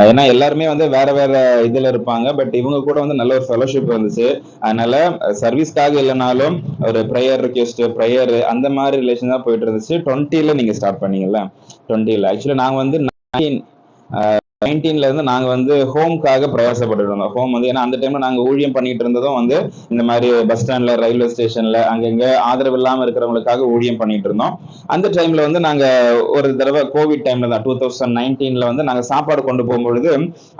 ஏன்னா எல்லாருமே வந்து வேற வேற இதுல இருப்பாங்க. பட் இவங்க கூட வந்து நல்ல ஒரு ஃபெலோஷிப் வந்துச்சு அதனால சர்வீஸ்க்காக இல்லைனாலும் ஒரு ப்ரேயர் ரிக்வெஸ்ட் ப்ரேயர் அந்த மாதிரி ரிலேஷன் தான் போயிட்டு இருந்துச்சு. டுவெண்ட்டில நீங்க ஸ்டார்ட் பண்ணீங்கல்ல? டுவெண்ட்டில ஆக்சுவலி நாங்க வந்து நைன்டீன் நைன்டீன்ல இருந்து நாங்க வந்து ஹோம்க்காக பிரயாசப்பட்டு இருந்தோம். ஹோம் வந்து ஏன்னா அந்த டைம்ல நாங்க ஊழியம் பண்ணிட்டு இருந்ததும் வந்து இந்த மாதிரி பஸ் ஸ்டாண்ட்ல ரயில்வே ஸ்டேஷன்ல அங்கங்க ஆதரவு இல்லாம இருக்கிறவங்களுக்காக ஊழியம் பண்ணிட்டு இருந்தோம். அந்த டைம்ல வந்து நாங்க ஒரு தடவை கோவிட் டைம்ல தான் டூ தௌசண்ட் நைன்டீன்ல வந்து நாங்க சாப்பாடு கொண்டு போகும்பொழுது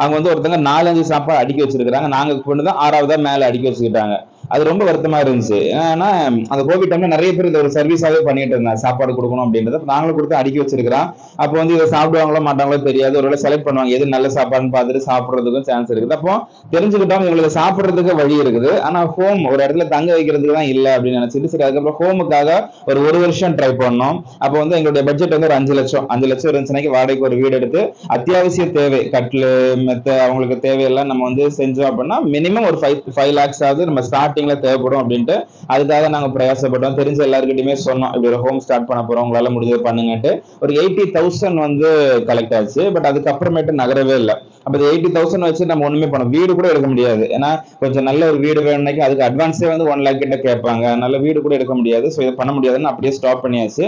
அவங்க வந்து ஒருத்தங்க நாலஞ்சு சாப்பாடு அடுக்கி வச்சிருக்காங்க நாங்க கொண்டு தான் ஆறாவதா மேல அடுக்கி வச்சுக்கிட்டாங்க. அது ரொம்ப வருத்தமா இருந்துச்சு. ஏன்னா அந்த கோவிட் டைம்ல நிறைய பேர் இதை ஒரு சர்வீஸாவே பண்ணிட்டு இருந்தாங்க. சாப்பாடு கொடுக்கணும் அப்படின்றத. நாங்களும் கொடுத்து அடுக்கி வச்சிருக்கிறோம். அப்போ வந்து இதை சாப்பிடுவாங்களோ மாட்டாங்களோ தெரியாது. ஒருவேளை செலக்ட் பண்ணுவாங்க. எது நல்ல சாப்பாடுன்னு பார்த்துட்டு சாப்பிடுறதுக்கும் சான்ஸ் இருக்குது. அப்போ தெரிஞ்சுக்கிட்டோம். இவங்களுக்கு சாப்பிடுறதுக்கு வழி இருக்குது. ஆனா ஹோம் ஒரு இடத்துல தங்க வைக்கிறதுக்கு தான் இல்லை அப்படின்னு நினைச்சிட்டு சரி அதுக்கப்புறம் ஹோமுக்காக ஒரு ஒரு வருஷம் ட்ரை பண்ணோம். அப்போ வந்து எங்களுடைய பட்ஜெட் வந்து ஒரு அஞ்சு லட்சம். அஞ்சு லட்சம் இருந்துச்சுனாக்கி வாடகைக்கு ஒரு வீடு எடுத்து அத்தியாவசிய தேவை கட்டில் மெத்த அவங்களுக்கு தேவையெல்லாம் நம்ம வந்து செஞ்சோம் அப்படின்னா மினிமம் ஒரு ஃபைவ் ஃபைவ் லேக்ஸ் ஆகுது நம்ம ஸ்டார்ட் ஸ்டார்டிங்ல தேவைப்படும் அப்படின்ட்டு அதுக்காக நாங்க பிரயாசப்பட்டோம். தெரிஞ்ச எல்லாருக்கிட்டையுமே சொன்னோம் இப்படி ஒரு ஹோம் ஸ்டார்ட் பண்ண போறோம் உங்களால முடிஞ்சது பண்ணுங்கன்ட்டு. ஒரு எயிட்டி தௌசண்ட் வந்து கலெக்ட் ஆச்சு பட் அதுக்கப்புறமேட்டு நகரவே இல்லை. அப்ப எயிட்டி தௌசண்ட் வச்சு நம்ம ஒன்றுமே பண்ணோம் வீடு கூட எடுக்க முடியாது. ஏன்னா கொஞ்சம் நல்ல ஒரு வீடு வேணும்னாக்கி அதுக்கு அட்வான்ஸே வந்து ஒன் லேக் கிட்ட கேட்பாங்க. நல்ல வீடு கூட எடுக்க முடியாது. ஸோ இதை பண்ண முடியாதுன்னு அப்படியே ஸ்டாப் பண்ணியாச்சு.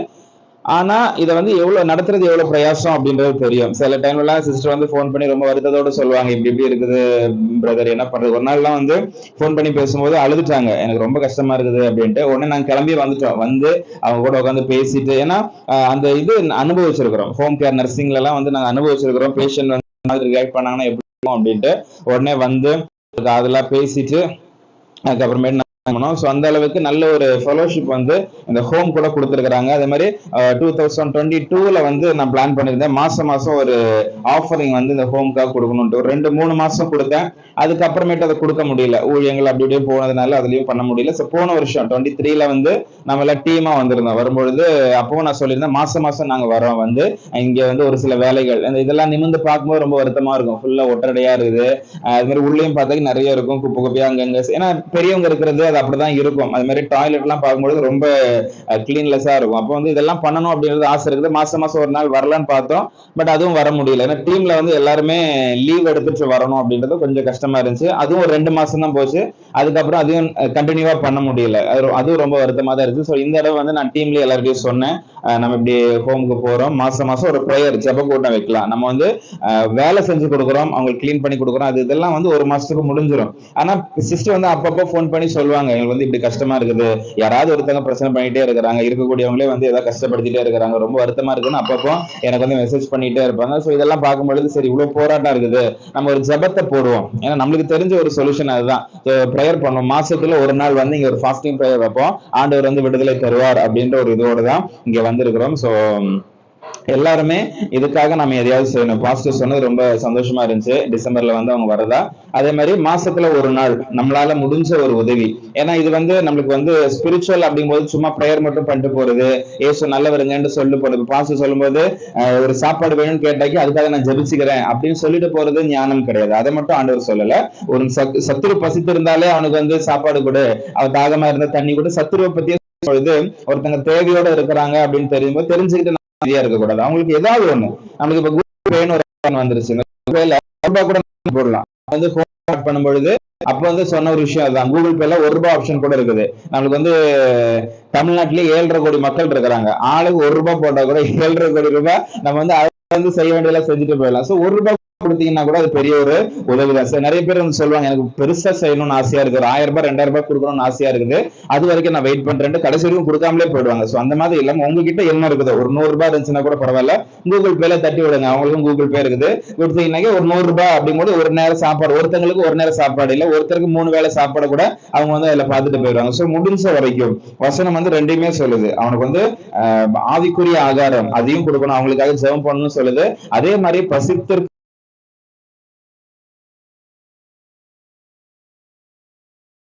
ஆனா இதை வந்து எவ்வளவு நடத்துறது எவ்வளவு பிரயாசம் அப்படின்றது தெரியும். சில டைம்ல எல்லாம் சிஸ்டர் வந்து ஃபோன் பண்ணி ரொம்ப வருத்தத்தோட சொல்லுவாங்க இப்படி இப்படி இருக்குது பிரதர் என்ன பண்றது? ஒரு நாள்லாம் வந்து ஃபோன் பண்ணி பேசும்போது அழுதுட்டாங்க. எனக்கு ரொம்ப கஷ்டமா இருக்குது அப்படின்ட்டு. உடனே நாங்க கிளம்பி வந்துட்டோம். வந்து அவங்க கூட உட்காந்து பேசிட்டு ஏன்னா அந்த இது அனுபவிச்சிருக்கிறோம். ஹோம் கேர் நர்சிங்ல எல்லாம் வந்து நாங்க அனுபவிச்சிருக்கிறோம். பேஷண்ட் வந்து ரியாக்ட் பண்ணாங்கன்னா எப்படி இருக்கும் அப்படின்ட்டு. உடனே வந்து அதெல்லாம் பேசிட்டு அதுக்கப்புறமேட்டு ஸோ அந்த அளவுக்கு நல்ல ஒரு ஃபெலோஷிப் வந்து இந்த ஹோம் கூட கொடுத்துருக்குறாங்க. அதே மாதிரி டூ தௌசண்ட் டுவெண்ட்டி டூவில் வந்து நான் பிளான் பண்ணியிருந்தேன். மாசம் மாசம் ஒரு ஆஃபரிங் வந்து இந்த ஹோம்க்காக கொடுக்கணும்ட்டு ஒரு ரெண்டு மூணு மாசம் கொடுத்தேன். அதுக்கப்புறமேட்டு அதை கொடுக்க முடியல. ஊழியங்கள் அப்படி இப்படியே போனதுனால அதுலயும் பண்ண முடியல. ஸோ போன வருஷம் டுவெண்ட்டி த்ரீல வந்து நம்ம எல்லாம் டீமா வந்திருந்தோம். வரும்பொழுது அப்பவும் நான் சொல்லியிருந்தேன் மாசம் மாசம் நாங்க வரோம் வந்து. இங்க வந்து ஒரு சில வேலைகள் இந்த இதெல்லாம் நிமிந்து பார்க்கும்போது ரொம்ப வருத்தமா இருக்கும். ஃபுல்லா ஒட்டடையா இருக்குது. அது மாதிரி உள்ளேயும் பார்த்தா நிறைய இருக்கும். குப்பை குப்பையா அங்கங்க. ஏன்னா பெரியவங்க இருக்கிறது அது அப்படிதான் இருக்கும். அது மாதிரி டாய்லெட் எல்லாம் பார்க்கும்போது ரொம்ப கிளீன்லெஸ்ஸா இருக்கும். அப்போ வந்து இதெல்லாம் பண்ணணும் அப்படின்றது ஆசை இருக்குது. மாசம் மாசம் ஒரு நாள் வரலான்னு பார்த்தோம். பட் அதுவும் வர முடியல. ஏன்னா டீம்ல வந்து எல்லாருமே லீவ் எடுத்துட்டு வரணும் அப்படின்றது கொஞ்சம் கஷ்டமா இருந்துச்சு. அதுவும் ஒரு ரெண்டு மாசம் தான் போச்சு. அதுக்கப்புறம் அதையும் கண்டினியூவா பண்ண முடியல. அது அதுவும் ரொம்ப வருத்தமா தான் இருக்கு. ஸோ இந்த தடவை வந்து நான் டீம்ல எல்லாருக்கையும் சொன்னேன். நம்ம இப்படி ஹோமுக்கு போறோம். மாசம் மாசம் ஒரு ப்ரேயர் ஜெப கூட்டம் வைக்கலாம். நம்ம வந்து வேலை செஞ்சு கொடுக்குறோம். அவங்களுக்கு க்ளீன் பண்ணி கொடுக்குறோம். அது இதெல்லாம் வந்து ஒரு மாசத்துக்கு முடிஞ்சிடும் ஆனா சிஸ்டர் வந்து அப்பப்போ ஃபோன் பண்ணி சொல்லுவாங்க. எங்களுக்கு வந்து இப்படி கஷ்டமா இருக்குது. யாராவது ஒருத்தங்க பிரச்சனை பண்ணிட்டே இருக்கிறாங்க. இருக்கக்கூடியவங்களே வந்து ஏதாவது கஷ்டப்படுத்திட்டே இருக்கிறாங்க. ரொம்ப வருத்தமா இருக்குன்னு அப்பப்போ எனக்கு வந்து மெசேஜ் பண்ணிட்டே இருப்பாங்க. ஸோ இதெல்லாம் பார்க்கும்பொழுது சரி இவ்வளவு போராட்டம் இருக்குது. நம்ம ஒரு ஜெபத்தை போடுவோம். ஏன்னா நம்மளுக்கு தெரிஞ்ச ஒரு சொல்யூஷன் அதுதான். ப்ரேயர் பண்ணுவோம் மாசத்துல ஒரு நாள் வந்து இங்க ஒரு ஃபாஸ்டிங் ப்ரேயர் வைப்போம். ஆண்டவர் வந்து விடுதலை தருவார் அப்படின்ற ஒரு இதோட தான் இங்க வந்திருக்கிறோம். ஸோ எல்லாருமே இதுக்காக நம்ம எதையாவது செய்யணும். பாஸ்டர் சொன்னது ரொம்ப சந்தோஷமா இருந்துச்சு. டிசம்பர்ல வந்து அவங்க வரதா அதே மாதிரி மாசத்துல ஒரு நாள் நம்மளால முடிஞ்ச ஒரு உதவி. ஏன்னா இது வந்து நம்மளுக்கு வந்து ஸ்பிரிச்சுவல் அப்படிங்கும்போது சும்மா ப்ரேயர் மட்டும் பண்ணிட்டு போறது ஏசு நல்லவருங்கன்னு சொல்லி போறது. பாஸ்டர் சொல்லும்போது ஒரு சாப்பாடு வேணும்னு கேட்டாக்கி அதுக்காக நான் ஜெபிச்சுக்கிறேன் அப்படின்னு சொல்லிட்டு போறது ஞானம் கிடையாது. அதை மட்டும் ஆண்டவர் சொல்லல. ஒரு சத்- சத்துரு பசித்து இருந்தாலே அவனுக்கு வந்து சாப்பாடு கொடு. அவன் தாகமா இருந்தா தண்ணி கூட. சத்துருவை பத்தி பொழுது ஒருத்தங்க தேவையோட இருக்கிறாங்க அப்படின்னு தெரியும்போது தெரிஞ்சுக்கிட்டு நம்ம அமைதியா இருக்க கூடாது அவங்களுக்கு ஏதாவது ஒண்ணு. நம்மளுக்கு இப்ப கூகுள் பேன்னு ஒரு option வந்துருச்சு. கூட போடலாம். வந்து phone அப்ப வந்து சொன்ன ஒரு விஷயம் அதுதான். கூகுள் பேல ஒரு ரூபாய் ஆப்ஷன் கூட இருக்குது. நம்மளுக்கு வந்து தமிழ்நாட்டிலேயே ஏழரை கோடி மக்கள் இருக்கிறாங்க. ஆளுக்கு ஒரு ரூபாய் போட்டா கூட ஏழரை கோடி ரூபாய் நம்ம வந்து அதை வந்து செய்ய வேண்டியதெல்லாம் செஞ்சுட்டு போயிடலாம். சோ ஒரு ரூபாய் கொடுத்தீங்கன்னா கூட அது பெரிய ஒரு உதவி தான். சார் நிறைய பேர் வந்து சொல்லுவாங்க எனக்கு பெருசா செய்யணும்னு ஆசையா இருக்கு ஒரு ஆயிரம் ரூபாய் ரெண்டாயிரம் ரூபாய் கொடுக்கணும்னு ஆசையா இருக்குது. அது வரைக்கும் நான் வெயிட் பண்றேன். கடைசி வரைக்கும் கொடுக்காமலே போயிடுவாங்க. சோ அந்த மாதிரி இல்லாம உங்ககிட்ட என்ன இருக்குது ஒரு நூறு ரூபாய் இருந்துச்சுன்னா கூட பரவாயில்ல. கூகுள் பேல தட்டி விடுங்க. அவங்களுக்கும் கூகுள் பே இருக்குது. கொடுத்தீங்கன்னா ஒரு நூறு ரூபாய் அப்படிங்கும்போது ஒரு நேரம் சாப்பாடு ஒருத்தங்களுக்கு ஒரு நேரம் சாப்பாடு இல்ல ஒருத்தருக்கு மூணு வேளை சாப்பாடு கூட அவங்க வந்து அதுல பார்த்துட்டு போயிடுவாங்க. சோ முடிஞ்ச வரைக்கும் வசனம் வந்து ரெண்டையுமே சொல்லுது. அவனுக்கு வந்து ஆவிக்குரிய ஆகாரம் அதையும் கொடுக்கணும். அவங்களுக்காக ஜெபம் பண்ணணும்னு சொல்லுது. அதே மாதிரி பசித்திற்கு